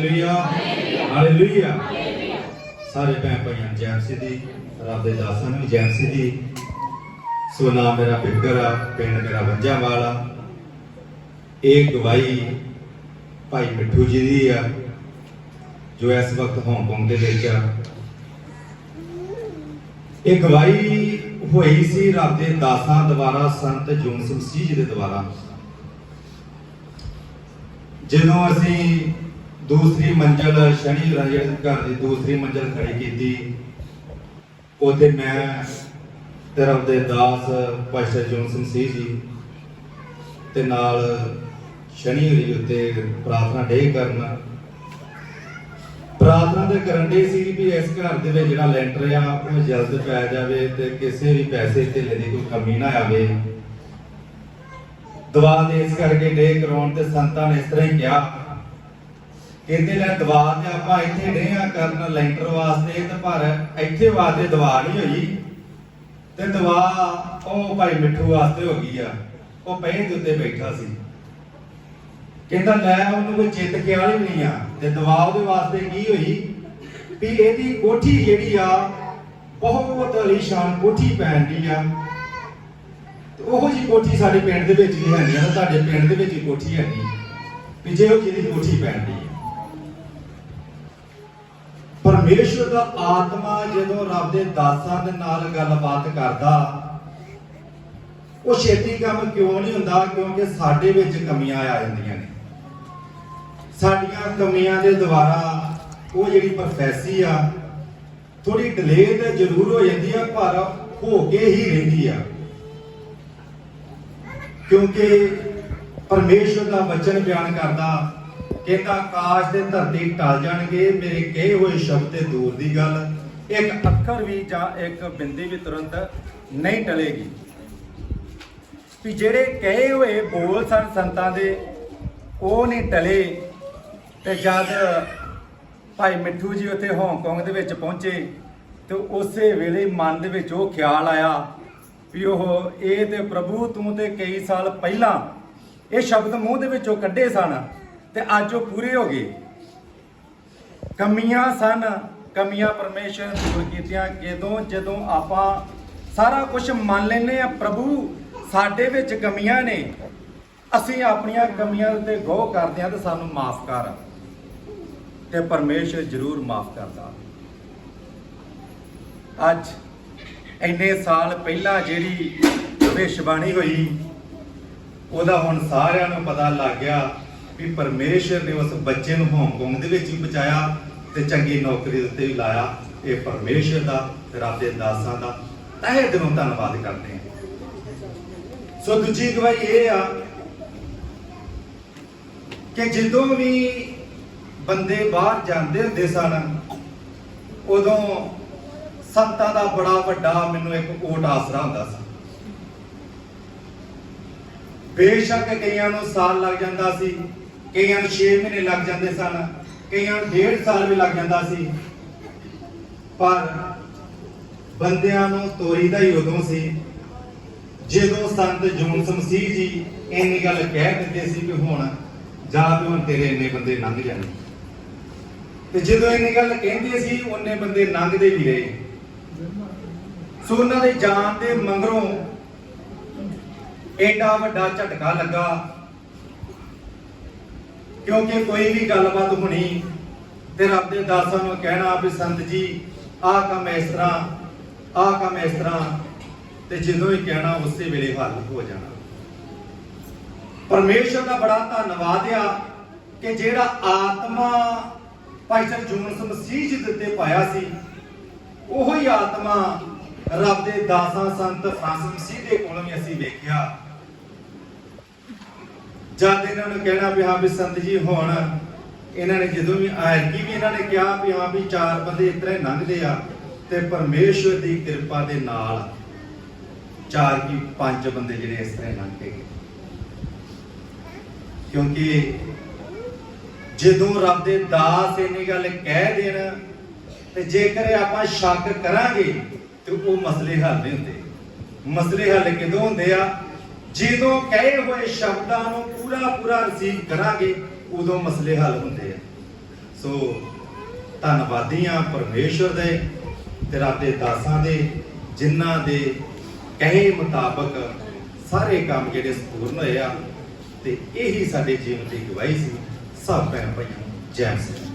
Hallelujah hallelujah ਸਾਰੇ ਭੈਣ ਭਾਈਆਂ ਜੈ ਮਸੀਹ ਰੱਬ ਦੇ ਦਾਸਾਂ ਨੂੰ ਵੀ ਜੈ ਸੋ ਨਾਮ ਮੇਰਾ ਬਿੱਕਰ ਆ, ਪਿੰਡ ਮੇਰਾ ਵੰਜਾ ਵਾਲਾ ਇਹ ਗਵਾਹੀ ਭਾਈ ਮਿੱਠੂ ਜੀ ਦੀ ਆ, ਜੋ ਇਸ ਵਕਤ ਹਾਂਗਕਾਂਗ ਦੇ ਵਿੱਚ ਆ। ਇਹ ਗਵਾਹੀ ਹੋਈ ਸੀ ਰੱਬ ਦੇ ਦਾਸਾਂ ਦੁਆਰਾ, ਸੰਤ ਜੂਨ ਸਿੰਘ ਜੀ ਦੇ ਦੁਆਰਾ। ਜਦੋਂ ਅਸੀਂ ਦੂਸਰੀ ਮੰਜ਼ਲ ਸ਼ਨੀ ਰਾਜੇ ਘਰ ਦੀ ਦੂਸਰੀ ਮੰਜ਼ਲ ਖੜੀ ਕੀਤੀ। ਉਹਦੇ ਮੈਂ ਤੇ ਦੇ ਦਾਸ ਪਾਸਟਰ ਜੋਨ ਸਿੰਘ ਸੀ ਜੀ, ਤੇ ਨਾਲ ਸ਼ਨੀ ਹਰੀ ਉੱਤੇ ਪ੍ਰਾਰਥਨਾ ਡੇ ਕਰਨਾ। ਪ੍ਰਾਰਥਨਾ ਤੇ ਕਰਨ ਦੇ ਸੀ ਵੀ ਇਸ ਘਰ ਦੇ ਵਿੱਚ ਜਿਹੜਾ ਲੈਂਟਰ ਆ, ਉਹ ਜਲਦ ਪੈ ਜਾਵੇ ਤੇ ਕਿਸੇ ਵੀ ਪੈਸੇ ਧੇਲੇ ਦੀ ਕੋਈ ਕਮੀ ਨਾ ਆਵੇ। ਦਵਾ ਦੇ ਇਸ ਕਰਕੇ ਡੇ ਕਰਾਉਣ ਤੇ ਸੰਤਾਂ ਨੇ ਇਸ ਤਰ੍ਹਾਂ ਹੀ ਕਿਹਾ ਕਹਿੰਦੇ ਲੈ ਦਵਾ ਤੇ ਆਪਾਂ ਇੱਥੇ ਡੇ ਕਰਨ ਲੈਂਟਰ ਵਾਸਤੇ, ਤੇ ਪਰ ਇੱਥੇ ਵਾਸਤੇ ਦਵਾ ਨਹੀਂ ਹੋਈ। ਤੇ ਦਵਾ ਉਹ ਭਾਈ ਮਿੱਠੂ ਵਾਸਤੇ ਹੋ ਗਈ ਆ। ਉਹ ਪਹਿਲੇ ਦੇ ਉੱਤੇ ਬੈਠਾ ਸੀ। ਕਹਿੰਦਾ, ਲੈ, ਉਹਨੂੰ ਕੋਈ ਚਿੱਤ ਖਿਆਲ ਹੀ ਨਹੀਂ ਆ। ਤੇ ਦਵਾ ਉਹਦੇ ਵਾਸਤੇ ਕੀ ਹੋਈ? ਵੀ ਇਹਦੀ ਕੋਠੀ ਜਿਹੜੀ ਆ, ਬਹੁਤ ਅਲੀਸ਼ਾਨ ਕੋਠੀ ਪੈਣ ਦੀ ਆ। ਤੇ ਉਹੋ ਜੀ ਕੋਠੀ ਸਾਡੇ ਪਿੰਡ ਦੇ ਵਿੱਚ ਵੀ ਹੈ ਨਹੀਂ ਆ, ਤੇ ਤੁਹਾਡੇ ਪਿੰਡ ਦੇ ਵਿੱਚ ਵੀ ਕੋਠੀ ਹੈ ਨਹੀਂ ਵੀ ਜੇ ਉਹ ਜਿਹਦੀ ਕੋਠੀ ਪੈਣ ਦੀ ਆ ਪਰਮੇਸ਼ਵਰ ਦਾ ਆਤਮਾ ਜਦੋਂ ਰੱਬ ਦੇ ਦਾਸਾਂ ਦੇ ਨਾਲ ਗੱਲਬਾਤ ਕਰਦਾ, ਉਹ ਛੇਤੀ ਕੰਮ ਕਿਉਂ ਨਹੀਂ ਹੁੰਦਾ? ਕਿਉਂਕਿ ਸਾਡੇ ਵਿੱਚ ਕਮੀਆਂ ਆ ਜਾਂਦੀਆਂ ਨੇ। ਸਾਡੀਆਂ ਕਮੀਆਂ ਦੇ ਦੁਆਰਾ ਉਹ ਜਿਹੜੀ ਪ੍ਰੋਫੈਸੀ ਆ ਥੋੜੀ ਡਿਲੇ ਤੇ ਜ਼ਰੂਰ ਹੋ ਜਾਂਦੀ ਆ, ਪਰ ਹੋ ਕੇ ਹੀ ਰਹਿੰਦੀ ਆ। ਕਿਉਂਕਿ ਪਰਮੇਸ਼ਵਰ ਦਾ ਵਚਨ ਬਿਆਨ ਕਰਦਾ ਕਹਿੰਦਾ ਆਕਾਸ਼ ਤੇ ਧਰਤੀ ਟਲ ਜਾਣਗੇ, ਮੇਰੇ ਕਹੇ ਹੋਏ ਸ਼ਬਦ ਤੇ ਦੂਰ ਦੀ ਗੱਲ। ਇੱਕ ਅੱਖਰ ਵੀ ਜਾਂ ਇੱਕ ਬਿੰਦੀ ਵੀ ਤੁਰੰਤ ਨਹੀਂ ਟਲੇਗੀ। ਵੀ ਜਿਹੜੇ ਕਹੇ ਹੋਏ ਬੋਲ ਸਨ ਸੰਤਾਂ ਦੇ, ਉਹ ਨਹੀਂ ਟਲੇ। ਤੇ ਜਦ ਭਾਈ ਮਿੱਠੂ ਜੀ ਉੱਥੇ ਹਾਂਗਕਾਂਗ ਦੇ ਵਿੱਚ ਪਹੁੰਚੇ, ਤੇ ਉਸੇ ਵੇਲੇ ਮਨ ਦੇ ਵਿੱਚ ਉਹ ਖਿਆਲ ਆਇਆ ਵੀ ਉਹ ਇਹ ਤੇ ਪ੍ਰਭੂ ਤੂੰ ਤੇ ਕਈ ਸਾਲ ਪਹਿਲਾਂ ਇਹ ਸ਼ਬਦ ਮੂੰਹ ਦੇ ਵਿੱਚੋਂ ਕੱਢੇ ਸਨ। ਤੇ ਅੱਜ ਉਹ ਪੂਰੇ ਹੋ ਗਏ। ਕਮੀਆਂ ਸਨ, ਕਮੀਆਂ ਪਰਮੇਸ਼ਰ ਨੇ ਦੂਰ ਕੀਤੀਆਂ। ਜਦੋਂ ਜਦੋਂ ਆਪਾਂ ਸਾਰਾ ਕੁਝ ਮੰਨ ਲੈਨੇ ਆ ਪ੍ਰਭੂ ਸਾਡੇ ਵਿੱਚ ਕਮੀਆਂ ਨੇ, ਅਸੀਂ ਆਪਣੀਆਂ ਕਮੀਆਂ ਉੱਤੇ ਗੌਰ ਕਰਦੇ ਹਾਂ ਤੇ ਸਾਨੂੰ ਮਾਫ ਕਰ। ਤੇ ਪਰਮੇਸ਼ਰ ਜ਼ਰੂਰ ਮਾਫ ਕਰਦਾ। ਅੱਜ ਇੰਨੇ ਸਾਲ ਪਹਿਲਾਂ ਜਿਹੜੀ ਭਵਿੱਖਬਾਣੀ ਹੋਈ, ਉਹਦਾ ਹੁਣ ਸਾਰਿਆਂ ਨੂੰ ਪਤਾ ਲੱਗ ਗਿਆ ਵੀ ਪਰਮੇਸ਼ਰ ਨੇ ਉਸ ਬੱਚੇ ਨੂੰ ਹਾਂਗਕਾਂਗ ਦੇ ਵਿੱਚ ਵੀ ਬਚਾਇਆ ਤੇ ਚੰਗੀ ਨੌਕਰੀ ਦੇ ਉੱਤੇ ਵੀ ਲਾਇਆ। ਇਹ ਪਰਮੇਸ਼ਰ ਦਾ ਤੇ ਰੱਬ ਦੇ ਦਾਸਾਂ ਦਾ। ਤਹਿ ਦਿਲੋਂ ਧੰਨਵਾਦ ਕਰਦੇ ਹਾਂ। ਸੋ ਦੂਜੀ ਗਵਾਹੀ ਇਹ ਆ ਕਿ ਜਦੋਂ ਵੀ ਬੰਦੇ ਬਾਹਰ ਜਾਂਦੇ ਹੁੰਦੇ ਸਨ, ਉਦੋਂ ਸੰਤਾਂ ਦਾ ਬੜਾ ਵੱਡਾ ਮੈਨੂੰ ਇੱਕ ਓਟ ਆਸਰਾ ਹੁੰਦਾ ਸੀ। ਬੇਸ਼ੱਕ ਕਈਆਂ ਨੂੰ ਸਾਲ ਲੱਗ ਜਾਂਦਾ ਸੀ ਕਈਆਂ ਨੂੰ 6 ਮਹੀਨੇ ਲੱਗ ਜਾਂਦੇ ਸਨ, ਕਈਆਂ ਨੂੰ ਡੇਢ ਸਾਲ ਵੀ ਲੱਗ ਜਾਂਦਾ ਸੀ। ਪਰ ਬੰਦਿਆਂ ਨੂੰ ਤੋਰੀ ਦਾ ਹੀ ਉਦੋਂ ਸੀ, ਜਦੋਂ ਸੰਤ ਜੂਨ ਮਸੀਹ ਜੀ ਇੰਨੀ ਗੱਲ ਕਹਿ ਦਿੰਦੇ ਸੀ ਕਿ ਹੁਣ ਜਾ ਵੀ ਹੁਣ ਤੇਰੇ ਇੰਨੇ ਬੰਦੇ ਲੰਘ ਜਾਣੇ। ਤੇ ਜਦੋਂ ਇੰਨੀ ਗੱਲ ਕਹਿੰਦੇ ਸੀ, ਉਹਨੇ ਬੰਦੇ ਲੰਘਦੇ ਵੀ ਰਹੇ। ਸੋ ਉਹਨਾਂ ਦੇ ਜਾਨ ਦੇ ਮੰਗਰੋਂ ਏਡਾ ਵੱਡਾ ਝਟਕਾ ਲੱਗਾ ਕਿਉਂਕਿ ਕੋਈ ਵੀ ਗੱਲਬਾਤ ਹੋਣੀ ਤੇ ਰੱਬ ਦੇ ਦਾਸਾਂ ਨੂੰ ਕਹਿਣਾ ਵੀ ਸੰਤ ਜੀ, ਆਹ ਕੰਮ ਇਸ ਤਰ੍ਹਾਂ, ਆਹ ਕੰਮ ਇਸ ਤਰ੍ਹਾਂ, ਤੇ ਜਦੋਂ ਹੀ ਕਹਿਣਾ ਉਸੇ ਵੇਲੇ ਹੱਲ ਹੋ ਜਾਣਾ। ਪਰਮੇਸ਼ਰ ਦਾ ਬੜਾ ਧੰਨਵਾਦ ਆ ਕਿ ਜਿਹੜਾ ਆਤਮਾ ਭਾਈ ਸਾਹਿਬ ਜੂਨ ਮਸੀਹ ਜੀ ਦੇ ਪਾਇਆ ਸੀ, ਉਹੋ ਆਤਮਾ ਰੱਬ ਦੇ ਦਾਸਾਂ ਸੰਤ ਫਰਾਂਸਿਸ ਮਸੀਹ ਦੇ ਕੋਲੋਂ ਵੀ ਅਸੀਂ ਵੇਖਿਆ। ਜਦ ਇਹਨਾਂ ਨੂੰ ਕਹਿਣਾ ਵੀ ਹਾਂ ਵੀ ਸੰਤ ਜੀ ਹੁਣ ਇਹਨਾਂ ਨੇ ਜਦੋਂ ਵੀ ਆਇਰਕੀ ਵੀ ਇਹਨਾਂ ਨੇ ਕਿਹਾ ਵੀ ਹਾਂ ਵੀ ਚਾਰ ਬੰਦੇ ਇਸ ਤਰ੍ਹਾਂ ਲੰਘਦੇ ਆ ਤੇ ਪਰਮੇਸ਼ਵਰ ਦੀ ਕਿਰਪਾ ਦੇ ਨਾਲ ਚਾਰ ਕੀ ਪੰਜ ਬੰਦੇ ਜਿਹੜੇ ਇਸ ਤਰ੍ਹਾਂ ਹੀ ਗਏ। ਕਿਉਂਕਿ ਜਦੋਂ ਰੱਬ ਦੇ ਦਾਸ ਇੰਨੀ ਗੱਲ ਕਹਿ ਦੇਣ ਤੇ ਜੇਕਰ ਆਪਾਂ ਸ਼ੱਕ ਕਰਾਂਗੇ ਤੇ ਉਹ ਮਸਲੇ ਹੱਲ ਨਹੀਂ ਹੁੰਦੇ। ਮਸਲੇ ਹੱਲ ਕਿਦੋਂ ਹੁੰਦੇ ਆ? ਜਦੋਂ ਕਹੇ ਹੋਏ ਸ਼ਬਦਾਂ ਨੂੰ ਪੂਰਾ ਪੂਰਾ ਰਿਸੀਵ ਕਰਾਂਗੇ, ਉਦੋਂ ਮਸਲੇ ਹੱਲ ਹੁੰਦੇ ਆ। ਸੋ ਧੰਨਵਾਦੀ ਆ ਪਰਮੇਸ਼ਵਰ ਦੇ ਤੇ ਰੱਬ ਦੇ ਦਾਸਾਂ ਦੇ, ਜਿਨ੍ਹਾਂ ਦੇ ਕਹੇ ਮੁਤਾਬਕ ਸਾਰੇ ਕੰਮ ਜਿਹੜੇ ਸੰਪੂਰਨ ਹੋਏ ਆ, ਤੇ ਇਹੀ ਸਾਡੇ ਜੀਵਨ ਦੀ ਗਵਾਹੀ ਸੀ। ਸਭ ਭੈਣ ਭਾਈਆਂ, ਜੈ ਸ਼੍ਰੀ